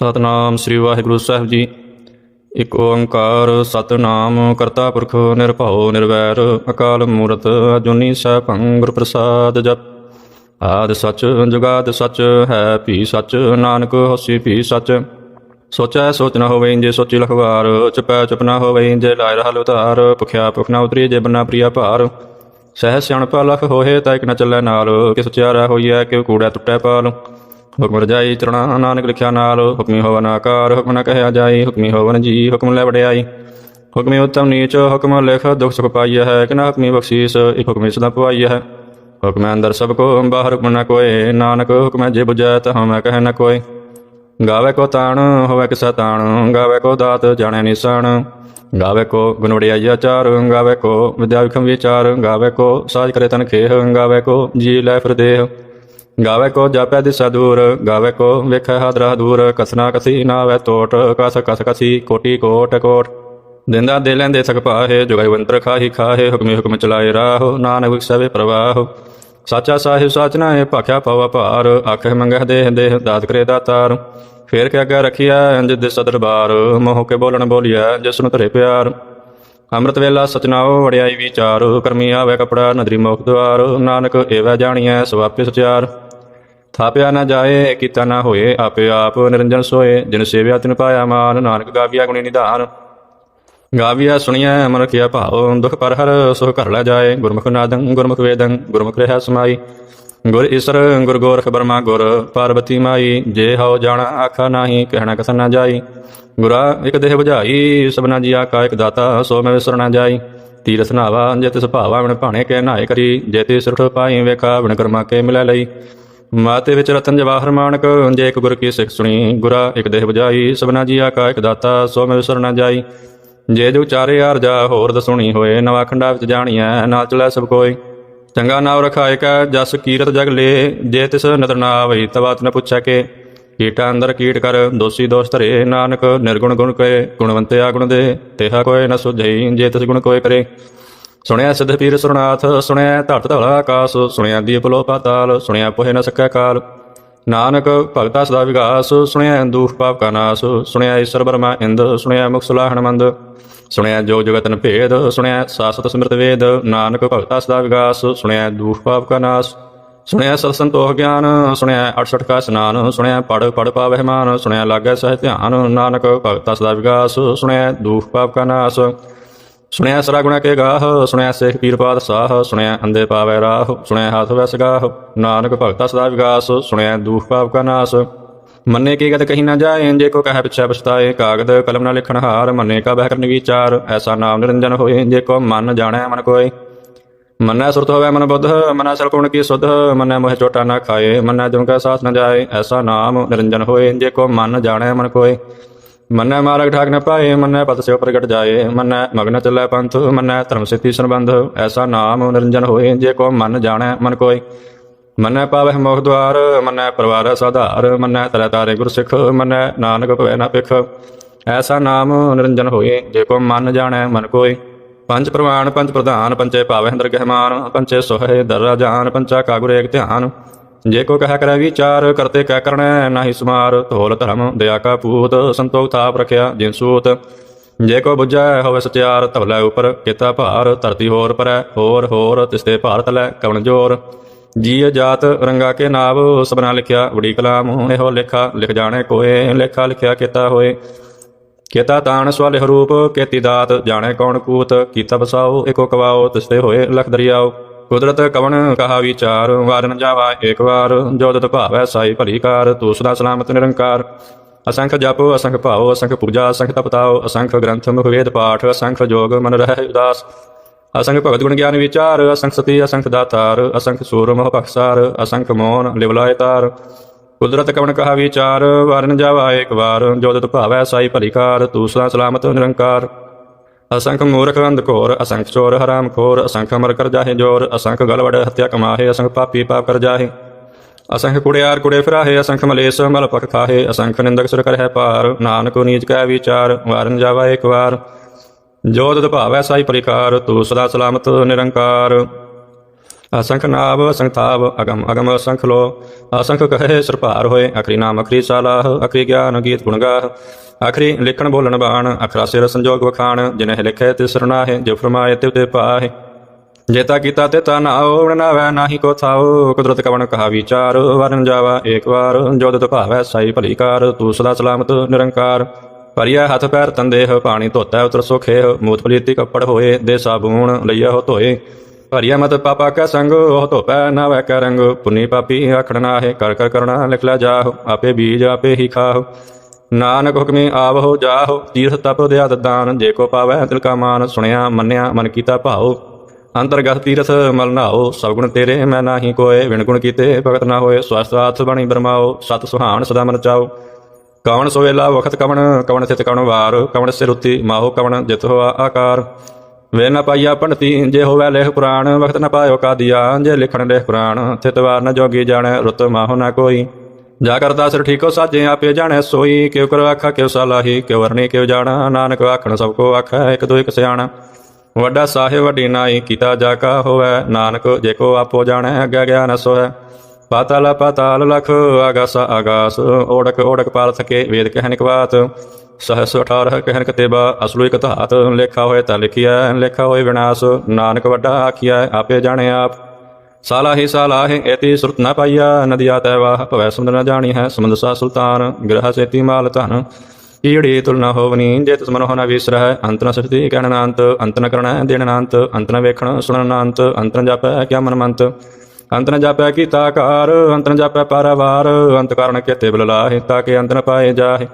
ਸਤਨਾਮ ਸ੍ਰੀ ਵਾਹਿਗੁਰੂ ਸਾਹਿਬ ਜੀ। ਇਕ ਓੰਕਾਰ ਸਤਨਾਮ ਕਰਤਾ ਪੁਰਖ ਨਿਰਭਉ ਨਿਰਵੈਰ ਅਕਾਲ ਮੂਰਤ ਅਜੂਨੀ ਸੈਭੰ ਗੁਰ ਪ੍ਰਸਾਦ ਜਪ। ਆਦ ਸਚ ਜੁਗਾਦ ਸਚ ਹੈ ਭੀ ਸਚ, ਨਾਨਕ ਹੋਸੀ ਭੀ ਸਚ। ਸੋਚੈ ਸੋਚ ਨ ਹੋਵੇ ਜੇ ਸੋਚੀ ਲਖਵਾਰ, ਚੁਪੈ ਚੁਪ ਨ ਹੋਵੇ ਜੇ ਲਾਇ ਰਹਾ ਉਤਾਰ ਭੁਖਿਆ ਭੁਖ ਨ ਉਤਰੀ ਜੇ ਬੰਨਾ ਪ੍ਰਿਆ ਭਾਰ। ਸਹਿ ਸਿਆਣਪ ਲਖ ਹੋਏ ਤਾਂ ਇਕ ਨ ਚੱਲੈ ਨਾਲ, ਕਿਸ ਚਾਰਾ ਹੋਈਐ ਕਿ ਕੂੜਾ ਟੁੱਟੈ ਪਾਲ। ਹੁਕਮ ਰਜਾਈ ਚਰਣਾ ਨਾਨਕ ਲਿਖਿਆ ਨਾਲ, ਹੁਕਮੀ ਹੋਵਨ ਆਕਾਰ, ਹੁਕਮ ਨ ਕਹਿਆ ਜਾਈ, ਹੁਕਮੀ ਹੋਵਨ ਜੀ, ਹੁਕਮ ਲੈ ਵਡਿਆਈ। ਹੁਕਮੀ ਉਤਮ ਨੀਚ, ਹੁਕਮ ਲਿਖ, ਦੁਖ ਸੁਖ ਪਾਈਐ ਹੈ ਕਿ ਨਾ ਹੁਕਮੀ ਬਖਸ਼ੀਸ, ਇਕ ਹੁਕਮੀ ਸਦਾ ਪਵਾਈਐ ਹੈ। ਹੁਕਮੈ ਅੰਦਰ ਸਭ ਕੋ, ਬਾਹਰ ਹੁਕਮ ਨ ਕੋਏ ਨਾਨਕ ਹੁਕਮੈ ਜੇ 부ਜੈ ਤਾ ਹਮੈ ਕਹਿ ਨ ਕੋਏ ਗਾਵੇ ਕੋ ਤਾਣ, ਹੋਵੇ ਕਿਸਾ ਤਾਣ, ਗਾਵੇ ਕੋ ਦਾਤ, ਜਾਣੈ ਨਿਸਣ ਗਾਵੇ ਕੋ ਗੁਣ ਵਡਿਆਈ ਆਚਾਰ, ਗਾਵੇ ਕੋ ਵਿਦਿਆ ਵਿਖਮ ਵਿਚਾਰ, ਗਾਵੇ ਕੋ ਸਾਜ ਕਰੇ ਤਨ ਖੇਹ, ਗਾਵੇ ਕੋ ਜੀ ਲੈ ਫਿਰ ਦੇਹ। ਗਾਵੇ ਕੋ ਜਾਪੈ ਦਿਸਾ ਦੂਰ, ਗਾਵੇ ਕੋ ਵੇਖੈ ਹਾਦਰਾ ਦੂਰ, ਕਸਨਾ ਕਸੀ ਨਾਵੇ ਤੋਟ, ਕਸ ਕਸ ਕਸੀ ਕੋਟੀ ਕੋਟ ਕੋਟ। ਦਿੰਦਾ ਦੇ ਲੈਂਦੇ ਸਕ ਪਾਹੇ ਜੁਗਾਈ ਖਾਹੀ ਖਾਹੇ, ਹੁਕਮੇ ਹੁਕਮ ਚਲਾਏ ਰਾਹ, ਨਾਨਕ ਵਿਖਸਵੇ ਪ੍ਰਵਾਹ। ਸਾਚਾ ਸਾਹਿਬ ਸਾਚਨਾ ਹੈ, ਭਾਖਿਆ ਪਵਾ ਭਾਰ ਆਖੇ ਮੰਗਹਿ ਦੇਹ ਦੇਹ, ਦਾਤ ਕਰੇ ਦਾਤਾਰ। ਫੇਰ ਕੇ ਅੱਗੇ ਰਖਿਆ ਇੰਜ ਦਿਸ ਦਰਬਾਰ ਮੋਹ ਕੇ ਬੋਲਣ ਬੋਲਿਆ ਜਿਸ ਨੂੰ ਧਰੇ ਪਿਆਰ। ਅੰਮ੍ਰਿਤ ਵੇਲਾ ਸਚਨਾਓ ਵੜਿਆਈ ਵਿਚਾਰ, ਕਰਮੀ ਆਵੇ ਕਪੜਾ, ਨਦਰੀ ਮੋਖ ਦੁਆਰ, ਨਾਨਕ ਏਵੈ ਜਾਣੀਐ ਸਵਾਪੇ ਸਚਿਆਰ ਥਾਪਿਆ ਨਾ ਜਾਏ, ਕੀਤਾ ਨਾ ਹੋਏ, ਆਪੇ ਆਪ ਨਿਰੰਜਨ ਸੋਏ, ਜਿਨ ਸੇਵਿਆ ਤਿਨ ਪਾਇਆ ਮਾਨ, ਨਾਨਕ ਗਾਵਿਆ ਗੁਣੀ ਨਿਧਾਨ। ਗਾਵਿਆ ਸੁਣਿਆ ਮਨ ਕੀਆ ਭਾਉ, ਦੁਖ ਪਰ ਹਰ, ਸੁਖ ਕਰ ਲੈ ਜਾਏ, ਗੁਰਮੁਖ ਨਾਦੰ, ਗੁਰਮੁਖ ਵੇਦੰ, ਗੁਰਮੁਖ ਰਹਿ ਸਮਾਈ। ਗੁਰ ਈਸਰ, ਗੁਰ ਗੋਰਖ ਬਰਮਾ ਗੁਰ ਪਾਰਬਤੀ ਮਾਈ, ਜੇ ਹਉ ਜਾਣਾ ਆਖਾ ਨਾਹੀ, ਕਹਿਣਾ ਕਥਨ ਨਾ ਜਾਈ। ਗੁਰਾ, ਇਕ ਦੇਹ 부ਝਾਈ ਸਭਨਾ ਜੀਆ ਕਾ ਇਕ ਦਾਤਾ, ਸੋ ਮੈਂ ਵਿਸਰਨਾ ਜਾਈ। ਤੀਰਥ ਨਾਵਾ, ਜੇ ਤਿਸ ਭਾਵਾ ਵਣ ਭਾਣੇ ਕੇ ਨਾਏ ਕਰੀ, ਜੇ ਤੇ ਸੁਰਠ ਪਾਈ ਵੇਖਾ ਵਣ ਕਰਮਾ ਕੇ ਮਿਲੈ ਲਈ। ਮਾਤੇ ਵਿੱਚ ਰਤਨ ਜਵਾਹਰ ਮਾਨਕ ਜੇ ਇੱਕ ਗੁਰ ਕੀ ਸਿੱਖ ਸੁਣੀ। ਗੁਰਾ, ਇੱਕ ਦੇਹ ਬਜਾਈ ਸਭਨਾ ਜੀ ਕਾ ਇੱਕ ਦਾਤਾ, ਸੋ ਮੈਂ ਵਿਸਰਨਾ ਜਾਈ। ਜੇ ਜੋ ਚਾਰੇ ਯਾਰ ਜਾ ਹੋਰ ਦਸੁਣੀ ਹੋਏ, ਨਵਾ ਖੰਡਾ ਵਿੱਚ ਜਾਣੀਐ, ਨਾਲ ਚਲੈ ਸਭ ਕੋਈ। ਚੰਗਾ ਨਾਮ ਰਖਾਇ ਕਾ, ਜਸ ਕੀਰਤ ਜਗ ਲੇ, ਜੇ ਤਿਸ ਨਦਰ ਨਾ ਆਵਈ ਤਵਾਤ ਨ ਪੁੱਛੈ ਕੇ। ਕੀਟਾ ਅੰਦਰ ਕੀਟ ਕਰ, ਦੋਸੀ ਦੋਸ ਧਰੇ, ਨਾਨਕ ਨਿਰਗੁਣ ਗੁਣ ਕਰੇ, ਗੁਣਵੰਤੇ ਗੁਣ ਦੇ, ਤੇਹਾ ਕੋਏ ਨ ਸੁਝਈ, ਜੇ ਤਿਸ ਗੁਣ ਕੋਏ ਕਰੇ। ਸੁਣਿਆ ਸਿੱਧ ਪੀਰ ਸੁਰਨਾਥ, ਸੁਣਿਆ ਧਰਤ ਧਲਾ ਆਕਾਸ, ਸੁਣਿਆ ਦੀਪ ਲੋ ਪਾਤਾਲ, ਸੁਣਿਆ ਪੋਹਿ ਨ ਸਕੈ ਕਾਲ। ਨਾਨਕ ਭਗਤਾ ਸਦਾ ਵਿਗਾਸ, ਸੁਣਿਆ ਦੁਖ ਪਾਪ ਕਾ ਨਾਸ, ਸੁਣਿਆ ਈਸ਼ਰ ਬਰਮਾ ਇੰਦ, ਸੁਣਿਆ ਮੁਖ ਸੁਲਾਹਣ ਮੰਦ। ਸੁਣਿਆ ਜੋ ਜਗਤਨ ਭੇਦ, ਸੁਣਿਆ ਸਾਸਤ ਸਮ੍ਰਿਤ ਵੇਦ, ਨਾਨਕ ਭਗਤਾ ਸਦਾ ਵਿਗਾਸ, ਸੁਣਿਆ ਦੁਖ ਪਾਪ ਕਾ ਨਾਸ, ਸੁਣਿਆ ਸਤ ਸੰਤੋਖ ਗਿਆਨ, ਸੁਣਿਆ 68 ਕਾ ਸਨਾਨ ਸੁਣਿਆ ਪੜ ਪੜ ਪਾਵਹਿ ਮਾਨ, ਸੁਣਿਆ ਲਾਗੈ ਸਹਿ ਧਿਆਨ, ਨਾਨਕ ਭਗਤਾ ਸਦਾ ਵਿਗਾਸ, ਸੁਣਿਆ ਦੁਖ ਪਾਪ ਕਾ ਨਾਸ, ਸੁਣਿਆ ਸਰਾ ਗੁਣਾ ਕੇ ਗਾਹ, ਸੁਣਿਆ ਸੇਖ ਪੀਰ ਪਾਦ ਸਾਹ, ਸੁਣਿਆ ਅੰਦੇ ਪਾਵੈ ਰਾਹ, ਸੁਣਿਆ ਹੱਥ ਵਸ ਗਾਹ, ਨਾਨਕ ਭਗਤਾ ਸਦਾ ਵਿਗਾਸ, ਸੁਣਿਆ ਦੁਖ ਪਾਪ ਕਾ ਨਾਸ ਮੰਨੇ ਕੀ ਗਤ ਕਹੀ ਨਾ ਜਾਏ, ਜੇ ਕੋ ਕਹੈ ਪਿਛੈ ਪਛਤਾਏ, ਕਾਗਦ, ਕਲਮ ਨਾ ਲਿਖਣ ਹਾਰ, ਮੰਨੇ ਕਾ ਬਹਿ ਕਰਨ ਵਿਚਾਰ, ਐਸਾ ਨਾਮ ਨਿਰੰਜਨ ਹੋਏ, ਜੇ ਕੋ ਮਨ ਜਾਣੈ ਮਨ ਕੋਏ। ਮੰਨੈ ਸੁਰਤ ਹੋਵੇ ਮਨ ਬੁੱਧ, ਮਨੈ ਸਰ ਕੋਣ ਕੀ ਸੁਧ, ਮੰਨੈ ਮੋਹ ਚੋਟਾ ਨਾ ਖਾਏ, ਮੰਨੈ ਜਮ ਕਾ ਸਾਥ ਨ ਜਾਏ, ਐਸਾ ਨਾਮ ਨਿਰੰਜਨ ਹੋਏ, ਜੇ ਕੋ ਮਨ ਜਾਣੈ ਮਨ ਕੋਏ। ਮੰਨੈ ਮਾਰਗ ਠਾਕ ਨ ਪਾਏ, ਮੰਨੈ ਪਤ ਸਿਓ ਪ੍ਰਗਟ ਜਾਏ, ਮੰਨੈ ਮਗਨ ਚੱਲੈ ਪੰਥ, ਮੰਨੈ ਧਰਮ ਸਿੱਧੀ ਸੰਬੰਧ, ਐਸਾ ਨਾਮ ਨਿਰੰਜਨ ਹੋਏ, ਜੇ ਕੋ ਮਨ ਜਾਣੈ ਮਨ ਕੋਏ। ਮੰਨੈ ਪਾਵਹਿ ਮੋਖ ਦੁਆਰ, ਮੰਨੈ ਪਰਵਾਰ ਸਾਧਾਰ, ਮੰਨੈ ਤਰੈ ਤਾਰੇ ਗੁਰ ਸਿੱਖ, ਮੰਨੈ ਨਾਨਕ ਭਵੈ ਨਾ ਪਿਖ ਐਸਾ ਨਾਮ ਨਿਰੰਜਨ ਹੋਏ, ਜੇ ਕੋ ਮਨ ਜਾਣੈ ਮਨ ਕੋਏ। ਪੰਜ ਪ੍ਰਮਾਣ ਪੰਜ ਪ੍ਰਧਾਨ ਪੰਚੇ ਪਾਵਹਿ ਅੰਦਰ ਗਹਿਮਾਨ ਪੰਚੇ ਸੋਹੇ ਦਰ ਜਾਨ ਪੰਚਾ ਕਾਗੁਰ ਏਕ ਧਿਆਨ। ਜੇ ਕੋ ਕਹਿ ਕਰੈ ਵਿਚਾਰ, ਕਰਤੇ ਕਹਿ ਕਰਣੈ ਨਾਹੀ ਸਮਾਰ ਧੋਲ ਧਰਮ, ਦਇਆ ਕਾ ਪੂਤ, ਸੰਤੋਖ ਥਾਪ ਰਖਿਆ ਜਿਨ ਸੂਤ। ਜੇ ਕੋ ਬੁੱਝੈ ਹੋਵੇ ਸਚਿਆਰ ਧਵਲੇ ਉਪਰ, ਕੀਤਾ ਭਾਰ, ਧਰਤੀ ਹੋਰ ਪਰੈ, ਹੋਰ ਹੋਰ ਤਿਸਤੇ ਭਾਰਤ ਲੈ, ਕਵਣ ਜੋਰ। ਜੀ ਜਾਤ ਰੰਗਾ ਕੇ ਨਾਵ ਸਬਨਾ ਲਿਖਿਆ ਬੜੀ ਕਲਾਮ, ਇਹੋ ਲਿਖਾ ਲਿਖ ਜਾਣੇ ਕੋਏ, ਲੇਖਾ ਲਿਖਿਆ ਕੀਤਾ ਹੋਏ। ਕੀਤਾ ਤਾਣ ਸਵਾਲੇ ਰੂਪ, ਕੀਤੀ ਦਾਤ, ਜਾਣੇ ਕੌਣ ਕੂਤ, ਕੀਤਾ ਬਸਾਓ ਏਕੋ ਕਵਾਓ, ਤਿਸਤੇ ਹੋਏ ਲਖ ਦਰਿਆਓ। ਕੁਦਰਤ ਕਵਣ ਕਹਾ ਵਿਚਾਰ ਵਾਰਨ ਜਾਵਾ ਏਕ ਵਾਰ, ਜੋ ਤਤ ਭਾਵੈ ਸਾਈ ਭਲੀ ਕਾਰ, ਤੂੰ ਸਦਾ ਸਲਾਮਤ ਨਿਰੰਕਾਰ। ਅਸੰਖ ਜਪ, ਅਸੰਖ ਭਾਉ ਅਸੰਖ ਪੂਜਾ, ਅਸੰਖ ਤਪਤਾਉ ਅਸੰਖ ਗ੍ਰੰਥ ਮੁਖ ਵੇਦ ਪਾਠ, ਅਸੰਖ ਜੋਗ ਮਨ ਰਹਿ ਉਦਾਸ। ਅਸੰਖ ਭਗਤ ਗੁਣ ਗਿਆਨ ਵਿਚਾਰ ਅਸੰਖ ਸਤੀ ਅਸੰਖ ਦਾਤਾਰ ਅਸੰਖ ਸੂਰ ਮੋਹ ਬਖਸਾਰ ਅਸੰਖ ਮੋਨ ਲਿਵਲਾਇ ਤਾਰ ਕੁਦਰਤ ਕਵਣ ਕਹਾ ਵਿਚਾਰ ਵਾਰਨ ਜਾਵਾ ਏਕ ਵਾਰ ਜੋ ਤਤ ਭਾਵੈ ਸਾਈ ਭਲੀ ਕਾਰ ਤੂੰ ਸਦਾ ਸਲਾਮਤ ਨਿਰੰਕਾਰ ਅਸੰਖ ਮੂਰਖ ਅੰਧ ਘੋਰ ਅਸੰਖ ਚੋਰ ਹਰਾਮ ਖੋਰ ਅਸੰਖ ਮਰ ਕਰ ਜਾਹੇ ਜੋਰ ਅਸੰਖ ਗਲਵੜ ਹੱਤਿਆ ਕਮਾਹੇ ਅਸੰਖ ਪਾਪੀ ਪਾਪ ਕਰ ਜਾਹੇ ਅਸੰਖ ਕੁੜਿਆਰ ਕੁੜੇ ਫਿਰਾਹੇ ਅਸੰਖ ਮਲੇਸ ਮਲ ਪਖ ਖਾਹੇ ਅਸੰਖ ਨਿੰਦਕ ਸੁਰ ਕਰਹਿ ਪਾਰ ਨਾਨਕ ਨੀਚ ਕੈ ਵਿਚਾਰ ਵਾਰਨ ਜਾਵਾ ਏਕ ਵਾਰ ਜੋ ਤਤ ਭਾਵੈ ਸਾਈ ਪਰਿਕਾਰ, ਤੂੰ ਸਦਾ ਸਲਾਮਤ, ਨਿਰੰਕਾਰ। ਅਸੰਖ ਨਾਭ ਅਸੰਖ ਥਾਵ, ਅਗਮ ਅਗਮ ਅਸੰਖ ਲੋ। ਅਸੰਖ ਕਹੇ ਸਰਪਾਰ ਹੋਏ, ਅਖਰੀ ਨਾਮ, ਅਖਰੀ ਸਾਲਾਹ, ਅਖਰੀ ਗਿਆਨ, ਗੀਤ ਗੁਣ ਗਾਹ। ਅਖਰੀ ਲਿਖਣ ਬੋਲਣ ਬਾਣ, ਅਖਰਾ ਸਿਰ ਸੰਜੋਗ ਵਖਾਣ ਜਿਨਹਿ ਲਿਖੇ ਤੇ ਸਰਨਾਹੇ ਜੋ ਫਰਮਾਏ ਤਿਵ ਤੇ ਪਾਹੇ। ਜੇਤਾ ਕੀਤਾ ਤੇ ਤਾ ਨਾਉ ਬਣਾਵੈ ਨਾਹੀ ਕੋ ਥਾਉ। ਕੁਦਰਤ ਕਵਣ ਕਹਾ ਵਿਚਾਰ, ਵਰਨ ਜਾਵਾ ਏਕ ਵਾਰ। ਜੋ ਦਤ ਭਾਵੈ ਸਾਈ ਭਲੀ ਕਾਰ, ਤੂੰ ਸਦਾ ਸਲਾਮਤ, ਨਿਰੰਕਾਰ। ਪਰਿਆ ਹੱਥ ਪੈਰ ਤੰਦੇਹ ਪਾਣੀ ਧੋਤਾ ਉਤਰ ਸੁਖੇ, ਮੂਤ ਪਲੀਤੀ ਕੱਪੜ ਹੋਏ, ਦੇ ਸਾਬੂਣ ਲਈਆ ਹੋ ਧੋਏ। ਭਰੀਆ ਮਤ ਪਾਪਾ ਕਾ ਸੰਗ, ਉਹ ਧੋਪੈ ਨਾ ਵੈ ਕੈ ਰੰਗ। ਪੁਨੀ ਪਾਪੀ ਆਖਣ ਨਾਹੇ, ਕਰ ਕਰ ਕਰਣਾ ਲਿਖ ਲੈ ਜਾਹੁ, ਆਪੇ ਬੀਜ ਆਪੇ ਹੀ ਖਾਹੁ। ਨਾਨਕ ਹੁਕਮੇ ਆਵਹੁ ਜਾਹੋ, ਤੀਰਥ ਤਪ ਦਿਆ ਦਾਨ। ਜੇ ਕੋ ਪਾਵੈ ਤਿਲ ਕਾ ਮਾਨ, ਸੁਣਿਆ ਮੰਨਿਆ ਮਨ ਕੀਤਾ ਭਾਉ। ਅੰਤਰਗਤ ਤੀਰਥ ਮਲ ਨਾਓ ਸਭ ਗੁਣ ਤੇਰੇ ਮੈਂ ਨਾਹੀ ਕੋਏ। ਵਿਣ ਗੁਣ ਕੀਤੇ ਭਗਤ ਨਾ ਹੋਏ ਸਵਸਤ ਆਥ ਬਣੀ ਬਰਮਾਓ ਸਤ ਸੁਹਾਣ ਸਦਾ ਮਨ ਚਾਓ ਕਵਣ ਸੋਵੇਲਾ ਵਖਤ ਕਵਣ ਕਵਣ ਸਿਤ ਕਵਣ ਵਾਰ, ਕਵਣ ਸਿਰੁਤੀ ਮਾਹੋ ਕਵਣ ਜਿਤ ਹੋਆ ਆਕਾਰ। ਵੇ ਨ ਪਾਈਆ ਪੰਡਤੀ, ਜੇ ਹੋਵੇ ਲੇਖ ਪੁਰਾਣ, ਵਖਤ ਨ ਪਾਇਓ ਕਾਦੀਆ, ਜੇ ਲਿਖਣ ਲੇਖ ਪੁਰਾਣ, ਥਿਤ ਵਾਰ ਨ ਜੋਗੀ ਜਾਣੈ, ਰੁਤ ਮਾਹੋ ਨ ਕੋਈ। ਜਾ ਕਰਤਾ ਸਿਰ ਠੀਕੋ ਸਾਜੇ, ਆਪੇ ਜਾਣੈ ਸੋਈ, ਕਿਉ ਕਰ ਆਖਾ, ਕਿਉ ਸਾਲਾਹੀ, ਕਿਉ ਵਰਣੀ, ਕਿਉ ਜਾਣਾ, ਨਾਨਕ ਆਖਣ ਸਭ ਕੋ ਆਖੈ, ਇੱਕ ਦੋ ਇੱਕ ਸਿਆਣਾ। ਵੱਡਾ ਸਾਹਿਬ, ਵੱਡੀ ਨਾਈ, ਕੀਤਾ ਜਾ ਕਾ ਹੋਵੇ, ਨਾਨਕ ਜੇ ਕੋ ਆਪੋ ਜਾਣੈ, ਅੱਗੇ ਗਿਆਨ ਸੋਹੈ ਪਾਤਾਲ ਪਾਤਾਲ ਲਖ, ਆਗਾਸ ਆਗਾਸ, ਓੜਕ ਓੜਕ ਪਾਲ ਥਕੇ ਵੇਦ ਕਹਿਨ ਕਵਾਤ ਸਹਸ 18 ਕਹਿਨ ਕਤੇਬਾ ਅਸਲੂ ਇਕ ਧਾਤ। ਲੇਖਾ ਹੋਏ ਤਾਂ ਲਿਖਿਆ ਲੇਖਾ ਹੋਏ ਵਿਨਾਸ਼। ਨਾਨਕ ਵੱਡਾ ਆਖਿਆ ਆਪੇ ਜਾਣੇ ਆਪ। ਸਾਲਾ ਹੀ ਸਾਲਾ ਹੈ ਐਤੀ ਸੁਰਤ ਨਾ ਪਾਈਆ ਨਦੀਆ ਤੈ ਵਾਹ ਭਵੈ ਸਮੁੰਦਰ ਨ ਜਾਣੀ ਹੈ ਸਮੁੰਦ ਸਾ ਸੁਲਤਾਨ। ਗ੍ਰਹ ਸੇਤੀ ਮਾਲ ਧਨ। ਈੜੀ ਤੁਲਨਾ ਹੋਵਨੀ, ਜੇ ਤਿਸ ਮਨੋ ਨਾ ਵਿਸਰਹਿ, ਅੰਤ ਨ ਸਖਤੀ ਕਹਿਣ ਨਾ ਅੰਤ ਅੰਤ ਨ ਕਰਣਾ ਦੇਣ ਨਾ ਅੰਤ ਨ ਵੇਖਣ ਸੁਣਨ ਨਾ ਅੰਤ ਅੰਤ ਨ ਜਾਪੈ ਕਿਆ ਮਨ ਮੰਤ ਅੰਤ ਨ ਜਾਪੈ ਕੀਤਾ ਕਾਰ, ਅੰਤ ਨ ਜਾਪੈ ਪਾਰਾਵਾਰ, ਅੰਤ ਕਾਰਨ ਕੇਤੇ ਬਲਲਾਹਿ ਤਾਂ ਕਿ ਅੰਤ ਨ ਪਾਏ ਜਾਹਿ।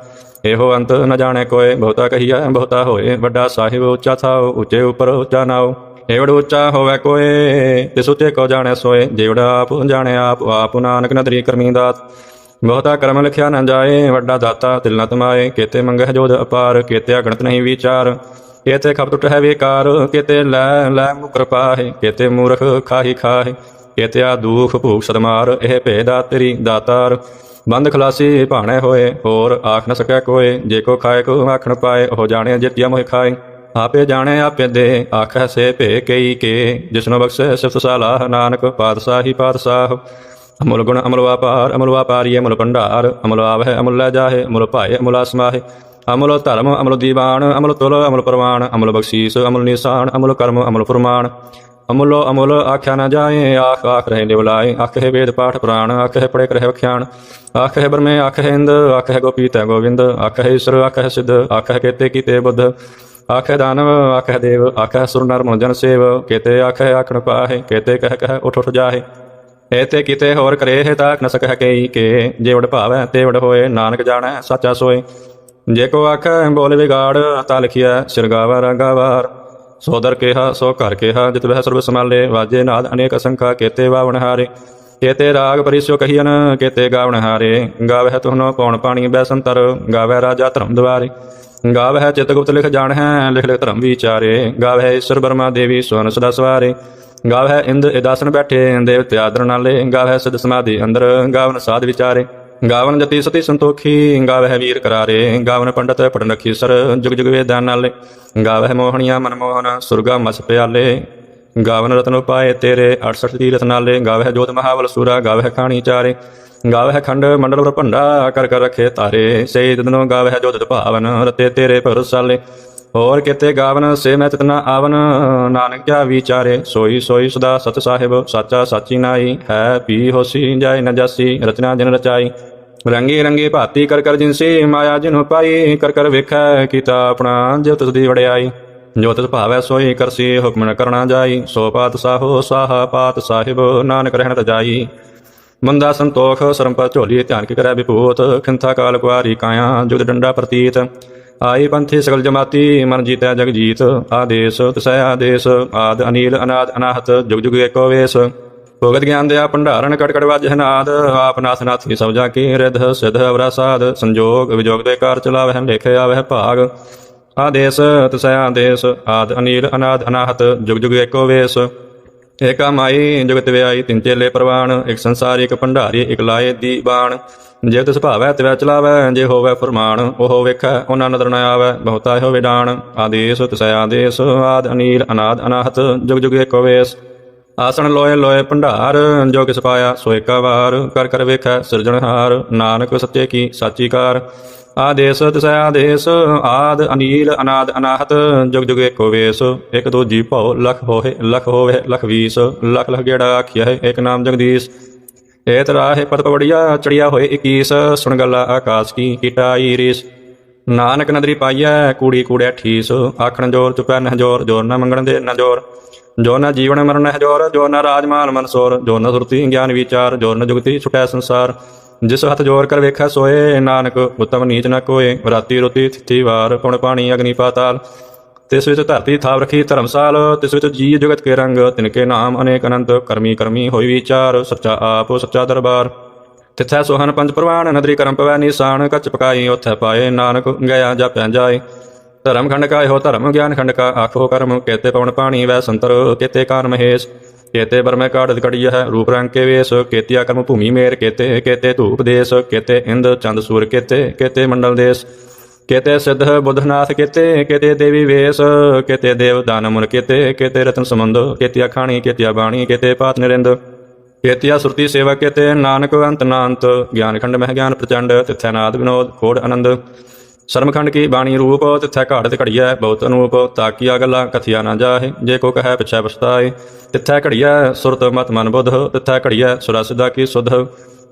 ਇਹੋ ਅੰਤ ਨ ਜਾਣੇ ਕੋਏ, ਬਹੁਤਾ ਕਹੀਆ ਬਹੁਤਾ ਹੋਏ, ਵੱਡਾ ਸਾਹਿਬ ਉੱਚਾ ਥਾਉ, ਉੱਚੇ ਉਪਰ ਉੱਚਾ ਨਾਉ। ਏਵੜ ਉੱਚਾ ਹੋਵੇ ਕੋਏ, ਤਿਸ ਉੱਤੇ ਕੋ ਜਾਣੈ ਸੋਏ ਜੇਵੜਾ ਆਪ ਜਾਣੇ ਆਪ ਆਪ ਨਾਨਕ ਨਦਰੀ ਕਰਮੀ ਦਾਤ। ਬਹੁਤਾ ਕਰਮ ਲਿਖਿਆ ਨਾ ਜਾਏ, ਵੱਡਾ ਦਾਤਾ ਤਿਲ ਨ ਤਮਾਏ, ਕੇਤੇ ਮੰਗਹਿ ਜੋਦ ਅਪਾਰ, ਕੇਤੇ ਅਗਣਤ ਨਹੀਂ ਵਿਚਾਰ। ਕੇਤੇ ਖਪ ਟੁੱਟ ਹੈ ਵਿਕਾਰ, ਕੇਤੇ ਲੈ ਲੈ ਮੁਕਰ ਪਾਹੇ, ਕੇਤੇ ਮੂਰਖ ਖਾਹੀ ਖਾਹੇ। ਕੇਤੇ ਦੂਖ ਭੂਖ ਸਦਮਾਰ, ਇਹ ਭੇਦਾ ਤੇਰੀ ਦਾਤਾਰ। ਬੰਦ ਖਲਾਸੀ ਭਾਣੇ ਹੋਏ, ਹੋਰ ਆਖ ਨ ਸਕੈ ਕੋਏ। ਜੇ ਕੋ ਖਾਏ, ਕੋ ਆਖਣ ਪਾਏ, ਉਹ ਜਾਣੇ ਜਿਤਿਆ ਮੋਹਿ ਖਾਏ। ਆਪੇ ਜਾਣੇ, ਆਪੇ ਦੇ ਆਖੈ ਸੇ ਭੇ ਕਈ ਕੇ। ਜਿਸਨੋ ਬਖਸ਼ੇ, ਸਿਫਤ ਸਾਲਾਹ ਨਾਨਕ ਪਾਤਸ਼ਾਹੀ ਪਾਤਸ਼ਾਹ। ਅਮੁਲ ਗੁਣ ਅਮਲ ਵਾਪਾਰ, ਅਮਲ ਵਾਪਾਰੀ ਅਮਲ ਭੰਡਾਰ। ਅਮਲ ਆਵਹਿ, ਅਮਲ ਲੈ ਜਾਹੇ, ਅਮਲ ਭਾਏ, ਅਮਲ ਅਸਮਾਹੇ ਅਮਲ ਧਰਮ, ਅਮਲ ਦੀਵਾਨ, ਅਮਲ ਤੁਲ, ਅਮਲ ਪ੍ਰਵਾਨ। ਅਮਲ ਬਖਸ਼ੀਸ, ਅਮਲ ਨਿਸ਼ਾਨ, ਅਮਲ ਕਰਮ, ਅਮਲ ਫਰਮਾਨ। ਅਮੁਲੋ ਅਮੁਲ ਆਖਿਆ ਨਾ ਜਾਏ, ਆਖ ਆਖ ਰਹੇ ਲਿਵਲਾਏ ਆਖ ਹੈ ਵੇਦ ਪਾਠ ਪੁਰਾਣ ਹੈ ਪੜੇ ਕਰਹਿ ਵਖਿਆਣ। ਹੈ ਬਰਮੇ ਹੈ ਇੰਦ ਆਖੇ ਗੋਪੀ ਤੈ ਗੋਵਿੰਦ। ਆਖੇ ਈਸ਼ਰ, ਆਖੇ ਸਿੱਧ, ਆਖੇ ਕੇਤੇ ਕੀਤੇ ਬੁੱਧ। ਆਖੇ ਦਾਨਵ, ਆਖੇ ਦੇਵ, ਆਖੇ ਸੁਰ ਨਰ ਮਨ ਜਨ ਸੇਵ। ਕੇਤੇ ਆਖੇ ਆਖਣ ਪਾਹੇ, ਕੇਤੇ ਕਹਿ ਕਹਿ ਉਠ ਉਠ ਜਾਹੇ। ਐਤੇ ਕਿਤੇ ਹੋਰ ਕਰੇ ਹੈ ਤਾਕ ਨ ਸਕਹਿ ਕਈ ਕੇ। ਜੇ ਵਡ ਭਾਵੈ ਤੇ ਵਡ ਹੋਏ, ਨਾਨਕ ਜਾਣੈ, ਸੱਚਾ ਸੋਏ। ਜੇ ਕੋ ਆਖੈ ਬੋਲੇ ਵਿਗਾੜ, ਤਾ ਲਿਖਿਆ ਸਿਰਗਾਵਾ ਰਾਗਾਵਾਰ ਸੋਦਰ ਕੇਹਾ, ਸੋ ਘਰ ਕੇਹਾ, ਜਿਤ ਵਹਿ ਸਰਬ ਸਮਾਲੇ ਵਾਜੇ ਨਾਦ ਅਨੇਕ ਅਸੰਖਾ, ਕੇਤੇ ਵਾਵਣ ਹਾਰੇ। ਕੇਤੇ ਰਾਗ ਪਰਿਸੋ ਕਹੀਨ ਕੇਤੇ ਗਾਵਣ ਹਾਰੇ। ਗਾਵਹਿ ਤੁਹਨੋ ਪੌਣ ਪਾਣੀ ਬੈਸੰਤਰ, ਗਾਵਹਿ ਰਾਜਾ ਧਰਮ ਦੁਆਰੇ ਗਾਵਹਿ ਚਿਤ ਗੁਪਤ ਲਿਖ ਜਾਣ ਹੈ ਲਿਖ ਲਿਖ ਧਰਮ ਵਿਚਾਰੇ। ਗਾਵਹਿ ਈਸ਼ਰ ਬਰਮਾ ਦੇਵੀ ਸੋਨ ਸਦਾ ਸਵਾਰੇ। ਗਾਵਹਿ ਇੰਦ ਇਦਾਸਨ ਬੈਠੇ, ਦੇਵਤੇ ਆਦਰ ਨਾਲੇ। ਗਾਵਹਿ ਸਿਧ ਸਮਾਧੀ ਅੰਦਰ, ਗਾਵਨ ਸਾਧ ਵਿਚਾਰੇ। ਗਾਵਨ ਜਤੀ ਸਤੀ ਸੰਤੋਖੀ, ਗਾਵਹਿ ਵੀਰ ਕਰਾਰੇ, ਗਾਵਨ ਪੰਡਤ ਪੜਨ ਰਖੀ ਸਰ, ਜੁਗ ਜੁਗ ਵੇਦਾਂ ਨਾਲੇ। ਗਾਵਹਿ ਮੋਹਣੀਆਂ ਮਨਮੋਹਨ ਸੁਰਗਾ ਮਸ ਪਿਆਲੇ। ਗਾਵਨ ਰਤਨ ਉਪਾਏ ਤੇਰੇ 68 ਤੀਰਥ ਨਾਲੇ। ਗਾਵਹਿ ਜੋਤ ਮਹਾਵਲ ਸੂਰਾ, ਗਾਵਹਿ ਖਾਣੀ ਚਾਰੇ। ਗਾਵਹਿ ਖੰਡ ਮੰਡਲ ਵਰ ਭੰਡਾ, ਕਰ ਕਰ ਰਖੇ ਤਾਰੇ। ਸੇ ਤਦਨੋ ਗਾਵਹਿ ਜੋਤ ਭਾਵਨ, ਰਤੇ ਤੇਰੇ ਭਰਸਾਲੇ। ਹੋਰ ਕਿਤੇ ਗਾਵਨ, ਸੇ ਮੈਂ ਤਤਨਾ ਆਵਨ। ਨਾਨਕ ਕਿਆ ਵਿਚਾਰੇ, ਸੋਈ ਸੋਈ ਸਦਾ ਸਤ ਸਾਹਿਬ, ਸਾਚਾ ਸਾਚੀ ਨਾਈ ਹੈ ਪੀ ਹੋਸੀ ਜਾਏ ਨ ਰਚਨਾ ਜਨ ਰਚਾਈ। ਰੰਗੀ ਰੰਗੀ ਭਾਤੀ ਕਰ ਕਰ ਜਿਨਸੀ ਮਾਇਆ ਜਿਨੁ ਪਾਈ ਕਰ ਕਰ ਵੇਖੈ ਕੀਤਾ ਆਪਣਾ, ਜੋ ਤਿਸ ਦੀ ਵੜਿਆਈ ਜੋ ਤਿਸ ਭਾਵੈ ਸੋਈ ਕਰਸੀ ਹੁਕਮ ਨ ਕਰਣਾ ਜਾਈ। ਸੋ ਪਾਤ ਸਾਹੋ ਸਾਹ ਪਾਤ ਸਾਹਿਬ, ਨਾਨਕ ਰਹਿਣ ਤ ਜਾਈ। ਮੰਦਾ ਸੰਤੋਖ ਸਰੰਪਾ ਝੋਲੀ ਧਿਆਨ ਕੀ ਕਰੈ ਵਿਭੂਤ ਖਿੰਥਾ ਕਾਲ ਕੁਆਰੀ ਕਾਇਆ, ਜੁਗ ਡੰਡਾ ਪ੍ਰਤੀਤ। ਆਈ ਪੰਥੀ ਸਗਲ ਜਮਾਤੀ, ਮਨ ਜੀਤੈ ਜਗ ਜੀਤ ਆਦੇਸ ਤਸੈ ਆਦੇਸ, ਆਦ ਅਨੀਲ ਅਨਾਦ ਅਨਾਹਤ, ਜੁਗ ਜੁਗ ਏਕੋ ਵੇਸ। ਭਗਤ ਗਿਆਨ ਦਿਆ ਭੰਡਾਰਨ ਕਟਕੜ ਕਟ ਵਾਜਹਿ ਨਾਦ ਆਪ ਨਾਥ ਨਾਥੀ ਸਭ ਕੀ ਰਿਧ, ਸਿਧ ਅਵਰਾਸਾਦ, ਸੰਜੋਗ ਵਿਜੋਗ ਦੇ ਕਾਰ ਚਲਾਵਹਿ, ਲੇਖੇ ਆਵਹਿ ਭਾਗ। ਆਦੇਸ ਤਸੈ ਆਦੇਸ, ਆਦ ਅਨੀਲ ਅਨਾਦ ਅਨਾਹਤ, ਜੁਗ ਜੁਗ ਏਕੋ ਵੇਸ। ਏਕਾ ਮਾਈ, ਜਗਤ ਵਿਆਈ ਤਿੰਨ ਚੇਲੇ ਪ੍ਰਵਾਣ ਇੱਕ ਸੰਸਾਰ, ਇੱਕ ਭੰਡਾਰੀ, ਇੱਕ ਲਾਏ ਦੀ ਬਾਣ। ਜੇ ਤਿਸ ਭਾਵੈ ਤਿਵੈ ਚਲਾਵੈ, ਜੇ ਹੋਵੈ ਫਰਮਾਨ, ਉਹ ਵੇਖੈ, ਉਹਨਾਂ ਨਦਰ ਨ ਆਵੈ, ਬਹੁਤਾ ਹੋਵੇ ਡਾਣ ਆਦੇਸ, ਤਸੈ ਆਦੇਸ, ਆਦ ਅਨੀਲ ਅਨਾਦ ਅਨਾਹਤ, ਜੁਗ ਜੁਗ ਏਕੋ ਵੇਸ। ਆਸਣ ਲੋਏ ਲੋਏ ਭੰਡਾਰ, ਜੋ ਕਿਸ ਪਾਇਆ, ਸੋ ਏਕਾ ਵਾਰ। ਕਰ ਕਰ ਵੇਖੈ ਸਿਰਜਣਹਾਰ ਨਾਨਕ ਸੱਚੇ ਕੀ, ਸਾਚੀ ਕਾਰ। ਆਦੇਸ, ਤਿਸੈ ਆਦੇਸ, ਆਦ ਅਨੀਲ, ਅਨਾਦ ਅਨਾਹਤ, ਜੁਗ ਜੁਗ ਏਕੋ ਵੇਸ। ਇਕ ਦੋ ਜੀ ਭਉ, ਲਖ ਹੋਏ ਲਖ ਹੋਵੇ, ਲਖ ਵੀਸ। ਲਖ ਲਖ ਗੇੜਾ ਆਖਿਆ ਹੈ ਏਕ ਨਾਮ ਜਗਦੀਸ਼। ਏਤ ਰਾਹੇ ਪਤ ਪਵੜੀਆ ਚੜਿਆ ਹੋਏ 21 ਸੁਣ ਗੱਲਾ ਆਕਾਸ਼ ਕੀ ਕੀਟਾਈ ਰੀਸ ਨਾਨਕ ਨਦਰੀ ਪਾਈਐ, ਕੂੜੀ ਕੂੜਿਆ ਠੀਸ। ਆਖਣ ਜੋਰ ਚੁਪੈ ਨਹ ਜੋਰ ਜੋਰ ਨਾ ਮੰਗਣ ਦੇ ਨ ਜੋਰ। ਜੋ ਨਾ ਜੀਵਨ ਮਰਨ ਹੈ ਜੋਰ, ਜੋ ਨ ਰਾਜਮਾਨ ਮਨਸੋਰ ਜੋ ਨ ਸੁਰਤੀ ਗਿਆਨ ਵਿਚਾਰ, ਜੋ ਨ ਜੁਗਤੀ ਛੁਟੈ ਸੰਸਾਰ। ਜਿਸ ਹੱਥ ਜੋਰ ਕਰ ਵੇਖੈ ਸੋਏ, ਨਾਨਕ ਉਤਮ ਨੀਚ ਨਾ ਕੋਏ। ਰਾਤੀ ਰੁਤੀ ਥਿਤੀ ਵਾਰ, ਪੁਣ ਪਾਣੀ ਅਗਨੀ ਪਾਤਾਲ। ਤਿਸ ਵਿੱਚ ਧਰਤੀ ਥਾਵ ਰਖੀ ਧਰਮਸਾਲ ਤਿਸ ਵਿੱਚ ਜੀ ਜਗਤ ਕੇ ਰੰਗ ਤਿਨਕੇ ਨਾਮ ਅਨੇਕ ਅਨੰਤ, ਕਰਮੀ ਕਰਮੀ ਹੋਈ ਵਿਚਾਰ, ਸੱਚਾ ਆਪ, ਸੱਚਾ ਦਰਬਾਰ। ਤਿਥੈ ਸੋਹਨ ਪੰਜ ਪ੍ਰਵਾਨ, ਨਦਰੀ ਕਰਮ ਪਵੈ ਨਿਸ਼ਾਨ, ਕੱਚ ਪਕਾਈ ਉਥੈ ਪਾਏ ਨਾਨਕ ਗਿਆ ਜਾਪੈ ਜਾਏ। ਧਰਮ ਖੰਡ ਕਾ ਇਹੋ ਧਰਮ, ਗਿਆਨ ਖੰਡ ਕਾ ਆਖੋ ਕਰਮ, ਕੇਤੇ ਪਵਨ ਪਾਣੀ ਵੈ ਸੰਤਰ, ਕੇਤੇ ਕਾਨ ਮਹੇਸ਼। ਕੇਤੇ ਬਰਮੈ ਕਾੜਦ ਕੜੀਆ ਹੈ, ਰੂਪ ਰੰਗ ਕੇ ਵੇਸ, ਕੇਤਿਆ ਕਰਮ ਭੂਮੀ ਮੇਰ, ਕੇਤੇ ਕੇਤੇ ਧੂਪ ਦੇਸ, ਕੇਤੇ ਇੰਦ, ਚੰਦ ਸੂਰ, ਕੇਤੇ ਕੇਤੇ ਮੰਡਲ ਦੇਸ। ਕਿਤੇ ਸਿੱਧ ਬੁੱਧਨਾਥ ਕਿਤੇ ਕਿਤੇ ਦੇਵੀ ਵੇਸ, ਕਿਤੇ ਦੇਵ ਦਾਨ ਮੁਨ ਕਿਤੇ, ਕੇਤੇ ਰਤਨ ਸਮੰਦ ਕੇਤਿਆ ਖਾਣੀ ਕੇਤਿਆ ਬਾਣੀ ਕਿਤੇ ਪਾਤ ਨਿਰਿੰਦ ਕੇਤਿਆ ਸੁਰਤੀ ਸੇਵਾ ਕਿਤੇ ਨਾਨਕ ਅੰਤ ਨਾਨਤ ਗਿਆਨ ਖੰਡ ਮਹਿ ਗਿਆਨ ਪ੍ਰਚੰਡ, ਤਿਥੈ ਨਾਦ ਵਿਨੋਦ, ਖੋੜ ਆਨੰਦ, ਸ਼ਰਮਖੰਡ ਕੀ ਬਾਣੀ ਰੂਪ, ਤਿਥੈ ਘਾੜਤ ਘੜੀਐ, ਬਹੁਤ ਅਨੂਪ ਤਾਕੀਆ ਗੱਲਾਂ ਕਥਿਆ ਨਾ ਜਾਹੇ, ਜੇ ਕੋ ਕਹੈ ਪਿਛੈ ਪਛਤਾਏ, ਤਿਥੈ ਘੜੀਐ, ਸੁਰਤ ਮਤ ਮਨ ਬੁੱਧ, ਤਿਥੈ ਘੜੀਐ, ਸੁਰਾ ਸਿਧਾ ਕੀ ਸੁਧ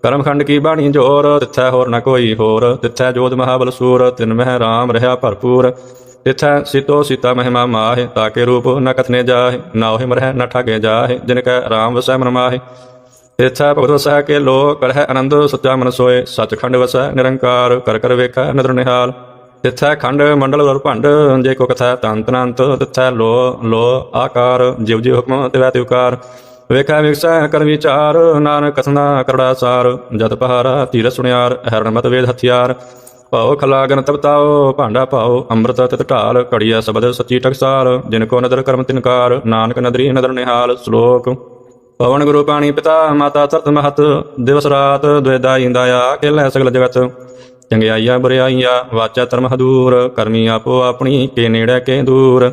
ਕਰਮ ਖੰਡ ਕੀ ਬਾਣੀ ਜੋਰ? ਤਿਥੈ ਹੋਰ ਨ ਕੋਈ ਹੋਰ। ਤਿਥੈ ਜੋਤ ਮਹਾਬਲ ਸੂਰ, ਤਿਨ ਮਹਿ ਰਾਮ ਰਹਾ ਭਰਪੂਰ। ਤਿਥੈ ਸੀਤੋ ਸੀਤਾ ਮਹਿਮਾ ਮਾਹਿ ਤਾਕੇ ਰੂਪ ਨ ਕਥਨੇ ਜਾਹੇ, ਨਾ ਹੋਇ ਮਰਹਿ ਨ ਠਾਗੇ ਜਾਹੇ, ਜਿਨ ਕੈ ਰਾਮ ਵਸੈ ਮਨ ਮਾਹਿ। ਤਿਥੈ ਭਗਤ ਵਸੈ ਕੇ ਲੋ ਕਰਹਿ ਆਨੰਦ ਸੱਚਾ ਮਨ ਸੋਏ। ਸਚਖੰਡ ਵਸੈ ਨਿਰੰਕਾਰ, ਕਰ ਕਰ ਵੇਖੈ ਨਦਰ ਨਿਹਾਲ। ਤਿਥੈ ਖੰਡ ਮੰਡਲ ਵਰ ਭੰਡ, ਜੇ ਕੋ ਕਥੈ ਤੰਤ ਤਿਥੈ ਲੋ ਲੋ ਆਕਾਰ ਜਿਵ ਜਿਵ ਹੁਕਮ, ਤਿਵੈ ਤਿਵਕਾਰ ਵੇਖੈ ਵਿਕਸੈ ਕਰ ਵਿਚਾਰ, ਨਾਨਕ ਕਸਨਾ ਕਰੜਾ ਸਾਰ। ਜਤ ਪਹਾਰਾ ਤੀਰ ਸੁਣਿਆਰ, ਹਰਨ ਮਤ ਵੇਦ ਹਥਿਆਰ। ਭਾਉ ਖਲਾਗਨ ਤਪਤਾਓ ਭਾਂਡਾ ਭਾਉ, ਅੰਮ੍ਰਿਤ ਤਿਤ ਢਾਲ, ਘੜੀਆ ਸਬਦ ਸੱਚੀ ਟਕਸਾਲ ਜਿਨ ਕੋ ਨਦਰ ਕਰਮ ਤਿਨਕਾਰ ਨਾਨਕ ਨਦਰੀ ਨਦਰ ਨਿਹਾਲ। ਸ਼ਲੋਕ, ਪਵਨ ਗੁਰੂ ਪਾਣੀ ਪਿਤਾ, ਮਾਤਾ ਤਰਤ ਮਹਤ। ਦਿਵਸ ਰਾਤ ਦੁਇਦਾ ਇੰਦਾ ਆ ਖੇਲੇ ਸਗਲ ਜਗਤ। ਚੰਗਿਆਈਆ ਬੁਰਿਆਈਆ, ਵਾਚਾ ਧਰਮ ਹਦੂਰ। ਕਰਮੀ ਆਪੋ ਆਪਣੀ, ਕੇ ਨੇੜੇ ਕੇ ਦੂਰ।